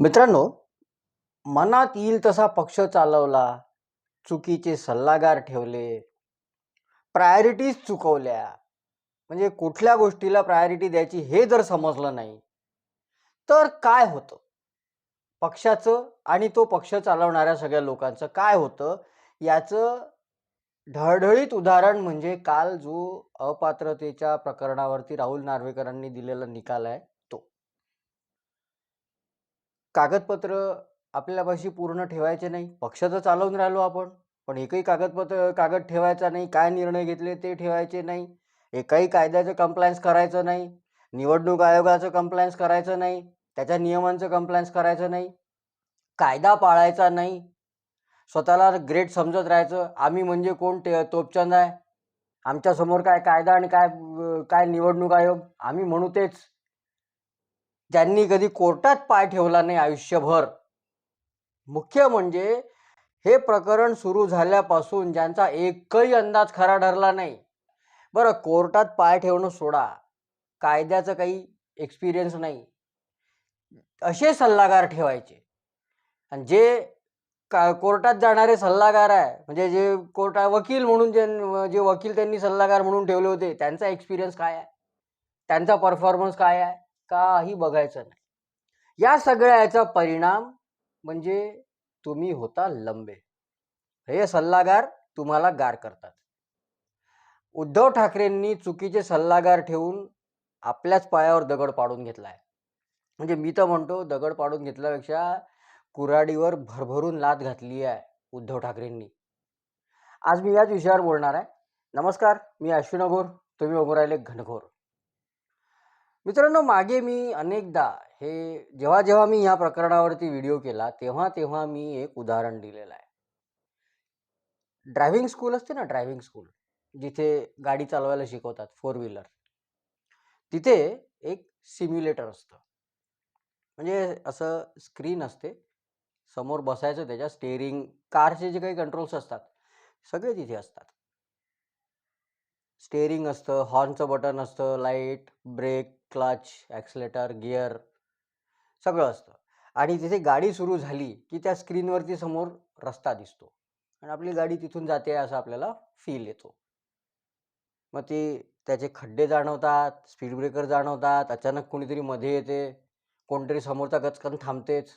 मित्रांनो, मनात येईल तसा पक्ष चालवला, चुकीचे सल्लागार ठेवले, प्रायोरिटीज चुकवल्या, म्हणजे कुठल्या गोष्टीला प्रायोरिटी द्यायची हे जर समजलं नाही, तर काय होतं? पक्षाचं आणि तो पक्ष चालवणाऱ्या सगळ्या लोकांचं काय होतं, याचं ढळढळीत उदाहरण म्हणजे काल जो अपात्रतेच्या प्रकरणावरती राहुल नार्वेकरांनी दिलेला निकाल आहे कागदपत्र कागदपत्र आपल्यापाशी पूर्ण ठेवायचे नाही. पक्ष तर चालवून राहिलो आपण, पण एकही कागदपत्र कागद ठेवायचा नाही. काय निर्णय घेतले ते ठेवायचे नाही. एकाही कायद्याचं कंप्लायन्स करायचं नाही. निवडणूक आयोगाचं कंप्लायन्स करायचं नाही. त्याच्या नियमांचं कंप्लायन्स करायचं नाही. कायदा पाळायचा नाही. स्वतःला ग्रेट समजत राहायचं. आम्ही म्हणजे कोण ते तोपचंद आहे. आमच्यासमोर काय कायदा आणि काय काय निवडणूक आयोग. आम्ही म्हणू तेच. ज्यांनी कधी कोर्टात पाय ठेवला नाही आयुष्यभर. मुख्य म्हणजे हे प्रकरण सुरू झाल्यापासून ज्यांचा एकही अंदाज खरा ठरला नाही. बरं कोर्टात पाय ठेवणं सोडा. कायद्याचं काही एक्सपिरियन्स नाही. असे सल्लागार ठेवायचे. आणि जे का कोर्टात जाणारे सल्लागार आहे, म्हणजे जे कोर्टा वकील म्हणून जे जे वकील त्यांनी सल्लागार म्हणून ठेवले होते, त्यांचा एक्सपिरियन्स काय आहे? त्यांचा परफॉर्मन्स काय आहे? काही बघायचं नाही. या सगळ्या याचा परिणाम म्हणजे तुम्ही होता लंबे. हे सल्लागार तुम्हाला गार करतात. उद्धव ठाकरेंनी चुकीचे सल्लागार ठेवून आपल्याच पायावर दगड पाडून घेतलाय. म्हणजे मी तर म्हणतो दगड पाडून घेतल्यापेक्षा कुऱ्हाडीवर भरभरून लात घातली आहे उद्धव ठाकरेंनी. आज मी याच विषयावर बोलणार आहे. नमस्कार, मी अश्विन अघोर. तुम्ही उभं राहिले घनघोर. मित्रांनो, मागे मी अनेकदा हे जेव्हा जेव्हा मी या प्रकरणावरती व्हिडिओ केला, तेव्हा तेव्हा मी एक उदाहरण दिलेलं आहे. ड्रायव्हिंग स्कूल असते ना ड्रायव्हिंग स्कूल, जिथे गाडी चालवायला शिकवतात फोर व्हीलर. तिथे एक सिम्युलेटर असतं. म्हणजे असं स्क्रीन असते. समोर बसायचं त्याच्या स्टेअरिंग कारचे जे काही कंट्रोल्स असतात, सगळे तिथे असतात. स्टेअरिंग असतं, हॉर्नचं बटन असतं, light, brake, clutch, accelerator gear सगळं असतं. आणि तिथे गाडी सुरू झाली, की त्या स्क्रीनवरती समोर रस्ता दिसतो. आणि आपली गाडी तिथून जाते असा आपल्याला फील येतो. मग ती त्याचे खड्डे जाणवतात, स्पीड ब्रेकर जाणवतात, अचानक कोणीतरी मध्ये येते, कोणतरी समोरचा गचकन थांबतेच.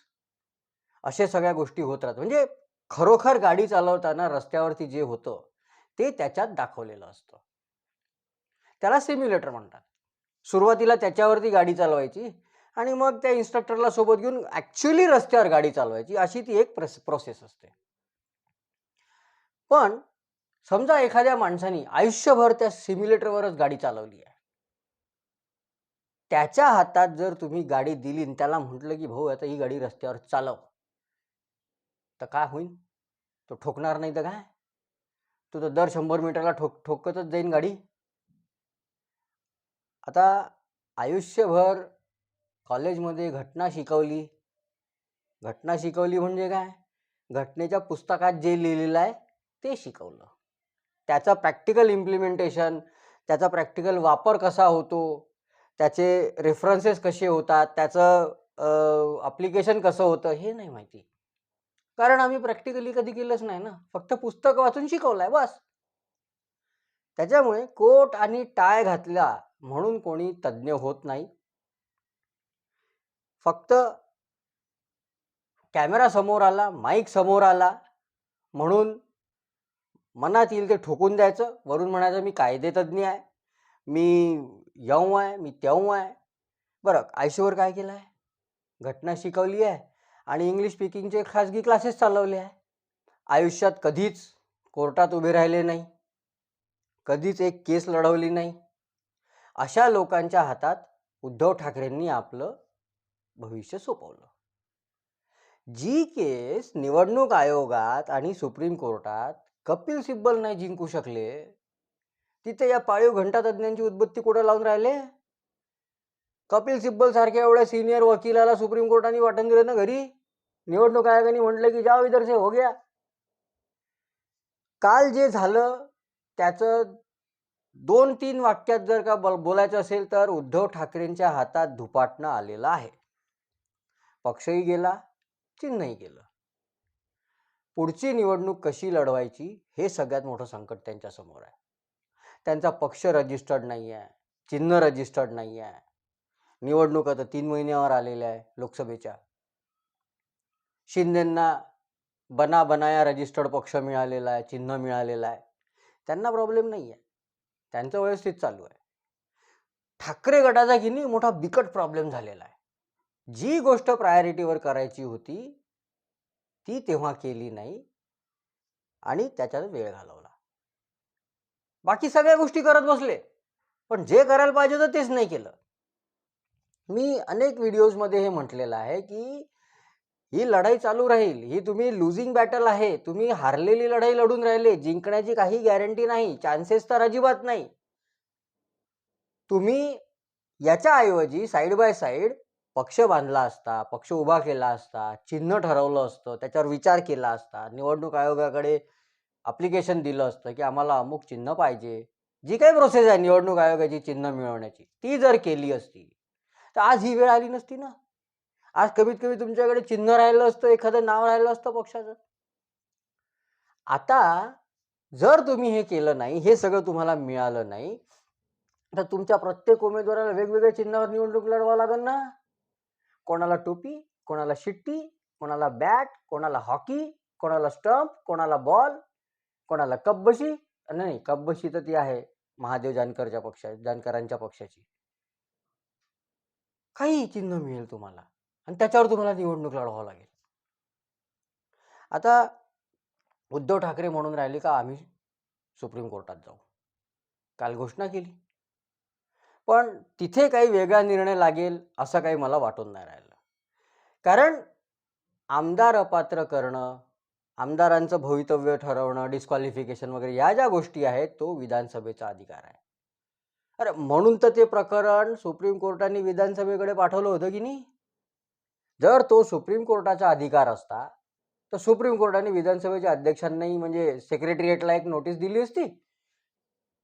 अशा सगळ्या गोष्टी होत राहतात. म्हणजे खरोखर गाडी चालवताना रस्त्यावरती जे होतं, ते त्याच्यात दाखवलेलं असतं. त्याला सिम्युलेटर म्हणतात. सुरुवातीला त्याच्यावरती गाडी चालवायची आणि मग त्या इन्स्ट्रक्टरला सोबत घेऊन ॲक्च्युली रस्त्यावर गाडी चालवायची, अशी ती एक प्रस प्रोसेस असते. पण समजा एखाद्या माणसाने आयुष्यभर त्या सिम्युलेटरवरच गाडी चालवली आहे. त्याच्या हातात जर तुम्ही गाडी दिली आणि त्याला म्हटलं, की "भाऊ आता ही गाडी रस्त्यावर चालव." तर काय होईल? तो ठोकणार नाही तर काय? तो तर दर शंभर मीटरला ठोक ठोकतच जाईन गाडी. आता आयुष्यभर कॉलेजमध्ये घटना शिकवली. घटना शिकवली म्हणजे काय? घटनेच्या पुस्तकात जे लिहिलेलं आहे, ते शिकवलं. त्याचं प्रॅक्टिकल इम्प्लिमेंटेशन, त्याचा प्रॅक्टिकल वापर कसा होतो, त्याचे रेफरन्सेस कसे होतात, त्याचं अप्लिकेशन कसं होतं, हे नाही माहिती. कारण आम्ही प्रॅक्टिकली कधी केलंच नाही ना. फक्त पुस्तक वाचून शिकवलं आहे बस. त्याच्यामुळे कोट आणि टाय घातला म्हणून कोणी तज्ज्ञ होत नाही. फक्त कॅमेरा समोर आला, माईक समोर आला म्हणून मनात येईल ते ठोकून द्यायचं. वरून म्हणायचं मी कायदेतज्ञ आहे, मी यऊ आहे, मी तेऊ आहे. बरं आयुष्यभर काय केलं आहे? घटना शिकवली आहे आणि इंग्लिश स्पीकिंगचे खाजगी क्लासेस चालवले आहे. आयुष्यात कधीच कोर्टात उभे राहिले नाही. कधीच एक केस लढवली नाही. अशा लोकांच्या हातात उद्धव ठाकरेंनी आपलं भविष्य सोपवलं. जी केस निवडणूक आयोगात आणि सुप्रीम कोर्टात कपिल सिब्बल नाही जिंकू शकले, तिथे या पाळीव घंटातज्ञांची उद्बत्ती कुठं लावून राहिले? कपिल सिब्बल सारख्या एवढ्या सिनियर वकिलाला सुप्रीम कोर्टाने वाटण दिलं ना घरी. निवडणूक आयोगाने म्हटलं, की जाओ इधर से हो गया. काल जे झालं त्याचं 2-3 वाक्यात जर का बोलायचं असेल तर उद्धव ठाकरेंच्या हातात धुपाटणं आलेलं आहे. पक्षही गेला चिन्हही गेलं. पुढची निवडणूक कशी लढवायची हे सगळ्यात मोठं संकट त्यांच्यासमोर आहे. त्यांचा पक्ष रजिस्टर्ड नाही आहे चिन्ह रजिस्टर्ड नाही आहे निवडणूक आता तीन महिन्यावर आलेल्या आहे लोकसभेच्या. शिंदेंना बना बनाया रजिस्टर्ड पक्ष मिळालेला आहे चिन्ह मिळालेलं आहे. त्यांना प्रॉब्लेम नाही आहे त्यांचं व्यवस्थित चालू आहे. ठाकरे गटाचा की नाही मोठा बिकट प्रॉब्लेम झालेला आहे. जी गोष्ट प्रायोरिटीवर करायची होती ती तेव्हा केली नाही आणि त्याच्यात वेळ घालवला. बाकी सगळ्या गोष्टी करत बसले. पण जे करायला पाहिजे होतं तेच नाही केलं. मी अनेक व्हिडिओजमध्ये हे म्हटलेलं आहे की ही लढाई चालू राहील. ही तुम्ही लुझिंग बॅटल आहे. तुम्ही हारलेली लढाई लढून राहिले. जिंकण्याची काही गॅरंटी नाही. चान्सेस तर अजिबात नाही. तुम्ही याच्या ऐवजी साईड बाय साईड पक्ष बांधला असता पक्ष उभा केला असता चिन्ह ठरवलं असतं त्याच्यावर विचार केला असता निवडणूक आयोगाकडे अप्लिकेशन दिलं असतं की आम्हाला अमुक चिन्ह पाहिजे. जी काही प्रोसेस आहे निवडणूक आयोगाची चिन्ह मिळवण्याची ती जर केली असती तर आज ही वेळ आली नसती ना. आज कमीत कमी तुमच्याकडे चिन्ह राहिलं असतं एखादं नाव राहिलं असतं पक्षाचं. आता जर तुम्ही हे केलं नाही हे सगळं तुम्हाला मिळालं नाही तर तुमच्या प्रत्येक उमेदवाराला वेगवेगळ्या चिन्हावर निवडणूक लढवावं लागेल ना. कोणाला टोपी कोणाला शिट्टी कोणाला बॅट कोणाला हॉकी कोणाला स्टंप कोणाला बॉल कोणाला कब्बशी नाही कब्बशी तर ती आहे महादेव जानकरच्या पक्षा जानकरांच्या पक्षाची. काही चिन्ह मिळेल तुम्हाला. आणि त्याच्यावर तुम्हाला निवडणूक लढवावं लागेल. आता उद्धव ठाकरे म्हणून राहिले का आम्ही सुप्रीम कोर्टात जाऊ. काल घोषणा केली. पण तिथे काही वेगळा निर्णय लागेल असं काही मला वाटून नाही राहिलं. कारण आमदार अपात्र करणं आमदारांचं भवितव्य ठरवणं डिस्क्वालिफिकेशन वगैरे या ज्या गोष्टी आहेत तो विधानसभेचा अधिकार आहे. अरे म्हणून तर ते प्रकरण सुप्रीम कोर्टाने विधानसभेकडे पाठवलं होतं की नाही? जर तो सुप्रीम कोर्टाचा अधिकार असता तर सुप्रीम कोर्टाने विधानसभेच्या अध्यक्षांनाही म्हणजे सेक्रेटरिएटला एक नोटीस दिली असती.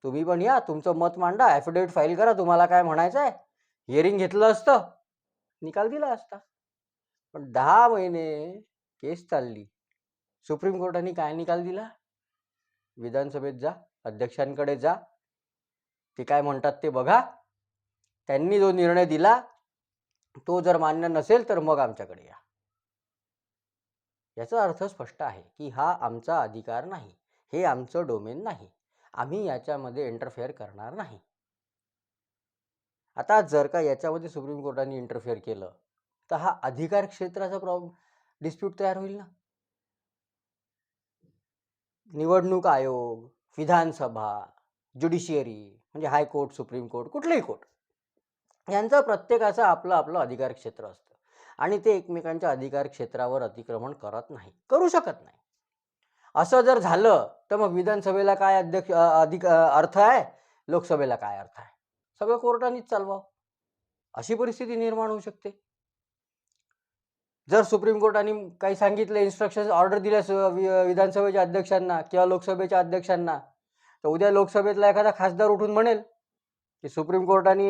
तुम्ही पण या तुमचं मत मांडा ॲफिडेविट फाईल करा तुम्हाला काय म्हणायचं आहे? हिअरिंग घेतलं असतं निकाल दिला असता. पण दहा महिने केस चालली. सुप्रीम कोर्टाने काय निकाल दिला? विधानसभेत जा अध्यक्षांकडे जा. ते काय म्हणतात ते बघा. त्यांनी जो निर्णय दिला तो जर मान्य नसेल तर मग आमच्याकडे या. याचा अर्थ स्पष्ट आहे की हा आमचा अधिकार नाही. हे आमचं डोमेन नाही. आम्ही याच्यामध्ये इंटरफेअर करणार नाही. आता जर का याच्यामध्ये सुप्रीम कोर्टाने इंटरफेअर केलं तर हा अधिकार क्षेत्राचा प्रॉब्लेम डिस्प्यूट तयार होईल ना? निवडणूक आयोग विधानसभा ज्युडिशियरी म्हणजे हायकोर्ट सुप्रीम कोर्ट कुठलंही कोर्ट. यांचं प्रत्येकाचं आपलं आपलं अधिकार क्षेत्र असतं. आणि ते एकमेकांच्या अधिकार क्षेत्रावर अतिक्रमण करत नाही करू शकत नाही. असं जर झालं तर मग विधानसभेला काय अध्यक्ष अधिक अर्थ आहे? लोकसभेला काय अर्थ आहे? सगळं कोर्टानेच चालवावं. अशी परिस्थिती निर्माण होऊ शकते. जर सुप्रीम कोर्टाने काही सांगितलं इन्स्ट्रक्शन ऑर्डर दिल्या विधानसभेच्या अध्यक्षांना किंवा लोकसभेच्या अध्यक्षांना तर उद्या लोकसभेतला एखादा खासदार उठून म्हणेल की सुप्रीम कोर्टाने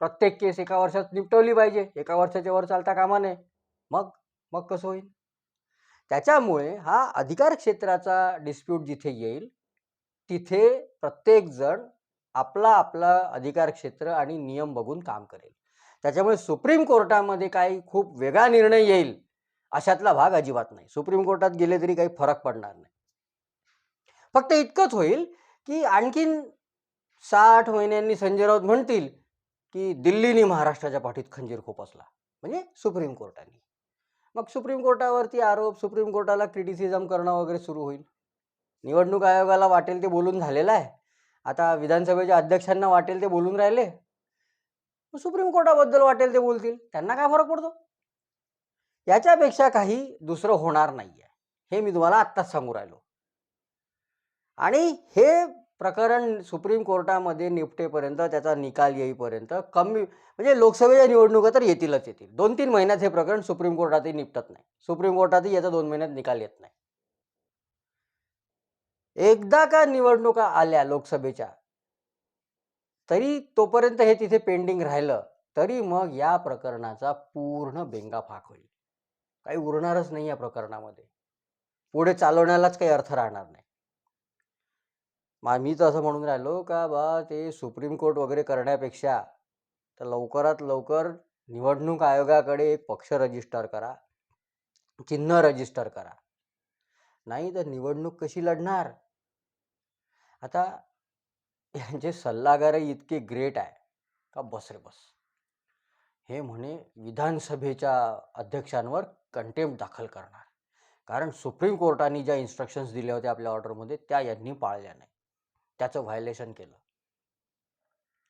प्रत्येक केस एका वर्षात निपटवली पाहिजे. एका वर्षाच्या वर चालता कामा नये. मग मग कसं होईल? त्याच्यामुळे हा अधिकार क्षेत्राचा डिस्प्यूट जिथे येईल तिथे प्रत्येकजण आपला आपला अधिकार क्षेत्र आणि नियम बघून काम करेल. त्याच्यामुळे सुप्रीम कोर्टामध्ये काही खूप वेगळा निर्णय येईल अशातला भाग अजिबात नाही. सुप्रीम कोर्टात गेले तरी काही फरक पडणार नाही. फक्त इतकंच होईल की आणखीन साठ महिन्यांनी संजय राऊत म्हणतील की दिल्लीने महाराष्ट्राच्या पाठीत खंजीर खोपसला म्हणजे सुप्रीम कोर्टाने. मग सुप्रीम कोर्टावरती आरोप सुप्रीम कोर्टाला क्रिटिसिझम करणं वगैरे सुरू होईल. निवडणूक आयोगाला वाटेल ते बोलून झालेलं आहे. आता विधानसभेच्या अध्यक्षांना वाटेल ते बोलून राहिले. सुप्रीम कोर्टाबद्दल वाटेल ते बोलतील. त्यांना काय फरक पडतो? याच्यापेक्षा काही दुसरं होणार नाही आहे हे मी तुम्हाला आत्ताच सांगू राहिलो. आणि हे प्रकरण सुप्रीम कोर्टामध्ये निपटेपर्यंत त्याचा निकाल येईपर्यंत कमी म्हणजे लोकसभेच्या निवडणुका तर येतीलच येतील. दोन तीन महिन्यात हे प्रकरण सुप्रीम कोर्टातही निपटत नाही. सुप्रीम कोर्टातही याचा दोन महिन्यात निकाल येत नाही. एकदा का निवडणुका आल्या लोकसभेच्या तरी तोपर्यंत हे तिथे पेंडिंग राहिलं तरी मग या प्रकरणाचा पूर्ण बेंगा फाक होईल. काही उरणारच नाही या प्रकरणामध्ये. पुढे चालवण्यालाच काही अर्थ राहणार नाही. मा मीच तर असं म्हणून राहिलो का बा ते सुप्रीम कोर्ट वगैरे करण्यापेक्षा तर लवकरात लवकर निवडणूक आयोगाकडे एक पक्ष रजिस्टर करा चिन्ह रजिस्टर करा. नाही तर निवडणूक कशी लढणार? आता यांचे सल्लागारही इतके ग्रेट आहे. का बस रे बस. हे म्हणे विधानसभेच्या अध्यक्षांवर कंटेम्प्ट दाखल करणार. कारण सुप्रीम कोर्टाने ज्या इन्स्ट्रक्शन्स दिल्या होत्या आपल्या ऑर्डरमध्ये त्या यांनी पाळल्या नाही त्याचं व्हायलेशन केलं.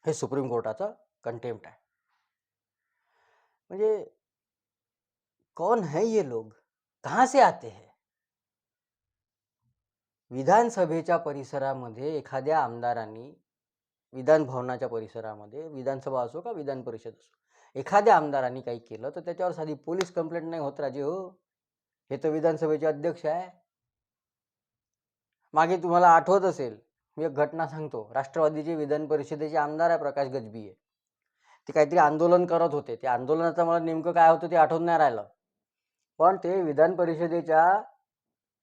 हे सुप्रीम कोर्टाचं कंटेम्प्ट आहे. म्हणजे कौन है ये लोग? कहाँ से आते हैं? विधानसभेच्या परिसरामध्ये एखाद्या आमदारांनी विधान भवनाच्या परिसरामध्ये विधानसभा असो का विधान परिषद असो एखाद्या आमदारांनी काही केलं तर त्याच्यावर साधी पोलीस कंप्लेंट नाही होत राजे हो. हे तर विधानसभेचे अध्यक्ष आहे. मागे तुम्हाला आठवत असेल मी एक घटना सांगतो. राष्ट्रवादीचे विधान परिषदेचे आमदार आहे प्रकाश गजबिये ते काहीतरी आंदोलन करत होते. ते आंदोलनाचं मला नेमकं काय होतं ते आठवत नाही राहिलं. पण ते विधान परिषदेच्या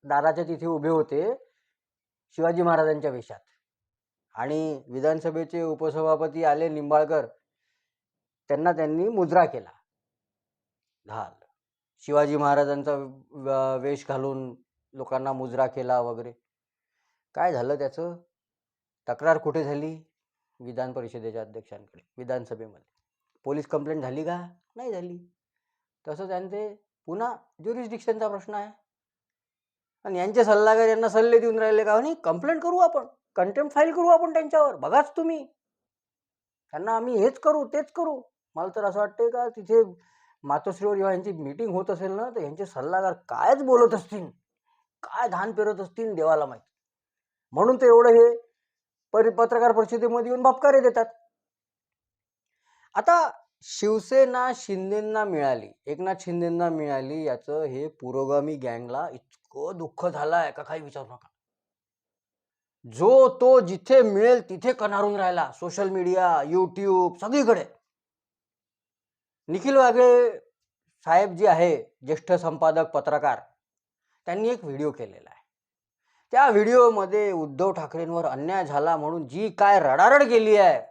दाराच्या तिथे उभे होते शिवाजी महाराजांच्या वेशात. आणि विधानसभेचे उपसभापती आले निंबाळकर. त्यांना त्यांनी मुजरा केला. घाल शिवाजी महाराजांचा वेश घालून लोकांना मुजरा केला वगैरे. काय झालं त्याचं? तक्रार कुठे झाली? विधान परिषदेच्या अध्यक्षांकडे विधानसभेमध्ये. पोलीस कंप्लेंट झाली का? नाही झाली. तसं त्यांचे पुन्हा ज्युरिस्डिक्शनचा प्रश्न आहे. आणि यांचे सल्लागार यांना सल्ले देऊन राहिले का? नाही कंप्लेंट करू आपण. कंटेम्प्ट फाईल करू आपण त्यांच्यावर. बघाच तुम्ही. त्यांना आम्ही हेच करू तेच करू. मला तर असं वाटतंय का तिथे मातोश्रीवर जेव्हा यांची मीटिंग होत असेल ना तर यांचे सल्लागार कायच बोलत असतील? काय धान पेरत असतील देवाला माहीत? म्हणून ते एवढं हे परि पत्रकार परिषदेमध्ये येऊन बापकारे देतात. आता शिवसेना शिंदेंना मिळाली. एकनाथ शिंदेंना मिळाली. याचं हे पुरोगामी गँगला इतकं दुःख झालंय का काही विचारू नका. जो तो जिथे मिळेल तिथे कनारून राहिला. सोशल मीडिया युट्यूब सगळीकडे. निखिल वागळे साहेब जे आहे ज्येष्ठ संपादक पत्रकार त्यांनी एक व्हिडिओ केलेला आहे. त्या व्हिडिओमध्ये उद्धव ठाकरेंवर अन्याय झाला म्हणून जी काय रडारड केली आहे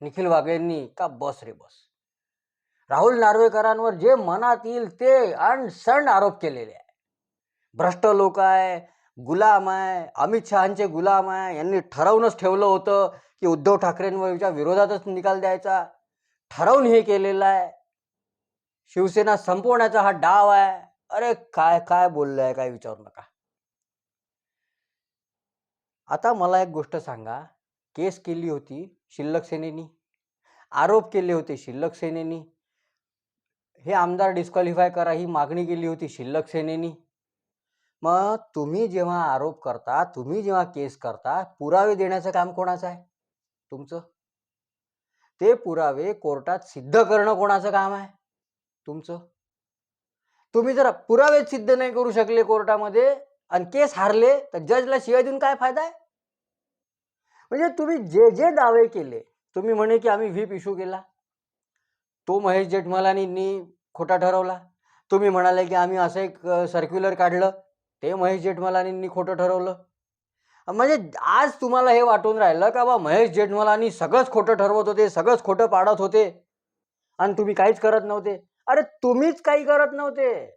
निखिल वागळेंनी का बस रे बस. राहुल नार्वेकरांवर जे मनात येईल ते अणसण आरोप केलेले आहे. भ्रष्ट लोक आहे गुलाम आहे अमित शहाचे गुलाम आहे यांनी ठरवूनच ठेवलं होतं की उद्धव ठाकरेंवरच्या विरोधातच निकाल द्यायचा. ठरवून हे केलेलं आहे. शिवसेना संपवण्याचा हा डाव आहे. अरे काय काय बोललंय काय विचारू नका. आता मला एक गोष्ट सांगा. केस केली होती शिल्लक सेनेनी. आरोप केले होते शिल्लक सेनेनी. हे आमदार डिस्क्वालिफाय करा ही मागणी केली होती शिल्लक सेनेनी. मग तुम्ही जेव्हा आरोप करता तुम्ही जेव्हा केस करता पुरावे देण्याचं काम कोणाचं आहे? तुमचं? ते पुरावे कोर्टात सिद्ध करणं कोणाचं काम आहे? तुमचं? तुम्ही जर पुरावे सिद्ध नाही करू शकले कोर्टामध्ये आणि केस हारले तर जजला शिवाय देऊन काय फायदा आहे? म्हणजे तुम्ही जे जे दावे केले तुम्ही म्हणे की आम्ही व्हीप इश्यू केला. तो महेश जेठमलानींनी खोटा ठरवला. तुम्ही म्हणाले की आम्ही असं एक सर्क्युलर काढलं. ते महेश जेठमलानींनी खोटं ठरवलं. म्हणजे आज तुम्हाला हे वाटून राहिलं का बा महेश जेठमलानी सगळंच खोटं ठरवत होते सगळंच खोटं पाडत होते. आणि तुम्ही काहीच करत नव्हते. अरे तुम्हीच काही करत नव्हते.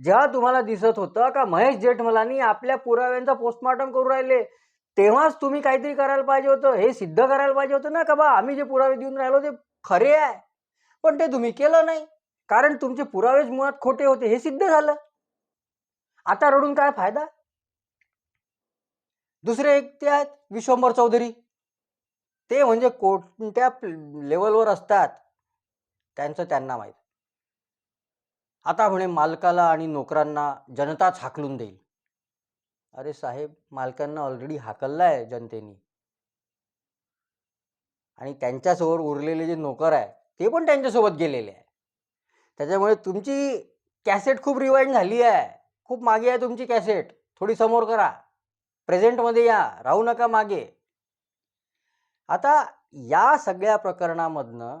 जेव्हा तुम्हाला दिसत होतं का महेश जेठमलानी आपल्या पुराव्यांचा पोस्टमॉर्टम करू राहिले तेव्हाच तुम्ही काहीतरी करायला पाहिजे होतं. हे सिद्ध करायला पाहिजे होतं ना का बा आम्ही जे पुरावे देऊन राहिलो ते खरे आहे. पण ते तुम्ही केलं नाही. कारण तुमचे पुरावेच मुळात खोटे होते. हे सिद्ध झालं. आता रडून काय फायदा? दुसरे एक ते आहेत विश्वंभर चौधरी. ते म्हणजे कोणत्या लेवलवर असतात? त्यांचं त्यांना माहीत. आता म्हणे मालकाला आणि नोकरांना जनताच हाकलून देईल. अरे साहेब मालकांना ऑलरेडी हाकललाय जनतेने. आणि त्यांच्यासमोर उरलेले जे नोकर आहे ते पण त्यांच्यासोबत गेलेले आहे त्याच्यामुळे तुमची कॅसेट खूप रिवाइंड झाली आहे. खूप मागे आहे तुमची कॅसेट. थोडी समोर करा. प्रेझेंटमध्ये या. राहू नका मागे. आता या सगळ्या प्रकरणामधनं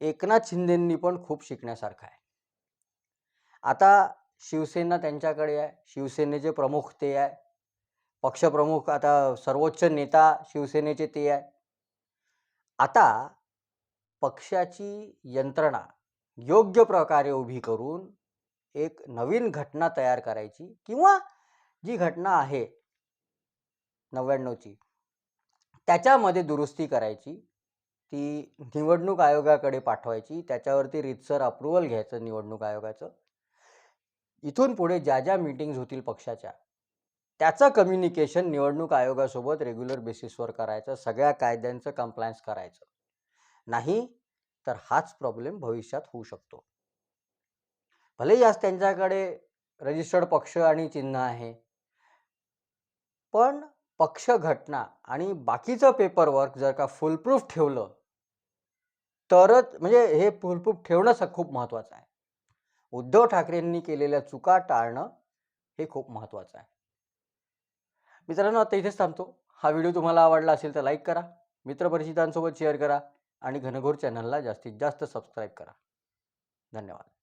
एकनाथ शिंदेंनी पण खूप शिकण्यासारखं आहे. आता शिवसेना त्यांच्याकडे आहे. शिवसेनेचे प्रमुख ते आहे. पक्षप्रमुख आता सर्वोच्च नेता शिवसेनेचे ते आहे. आता पक्षाची यंत्रणा योग्य प्रकारे उभी करून एक नवीन घटना तयार करायची किंवा जी घटना आहे नव्याण्णवची त्याच्यामध्ये दुरुस्ती करायची ती निवडणूक आयोगाकडे पाठवायची त्याच्यावरती रितसर अप्रुव्हल घ्यायचं निवडणूक आयोगाचं. इथून पुढे ज्या ज्या मीटिंग्ज होतील पक्षाच्या त्याचं कम्युनिकेशन निवडणूक आयोगासोबत रेग्युलर बेसिसवर करायचं सगळ्या कायद्यांचं कम्प्लायन्स करायचं. नाही तर हाच प्रॉब्लेम भविष्यात होऊ शकतो. भलेही आज त्यांच्याकडे रजिस्टर्ड पक्ष आणि चिन्ह आहे पण पक्ष घटना आणि बाकीचं पेपरवर्क जर का फुलप्रूफ ठेवलं तरच म्हणजे हे फुलप्रूफ ठेवणं खूप महत्त्वाचं आहे. उद्धव ठाकरेंनी केलेल्या चुका टाळणं हे खूप महत्त्वाचं आहे. मित्रांनो आता इथेच थांबतो. हा व्हिडिओ तुम्हाला आवडला असेल तर लाईक करा मित्रपरिचितांसोबत शेअर करा आणि घनघोर चॅनलला जास्तीत जास्त सबस्क्राईब करा. धन्यवाद.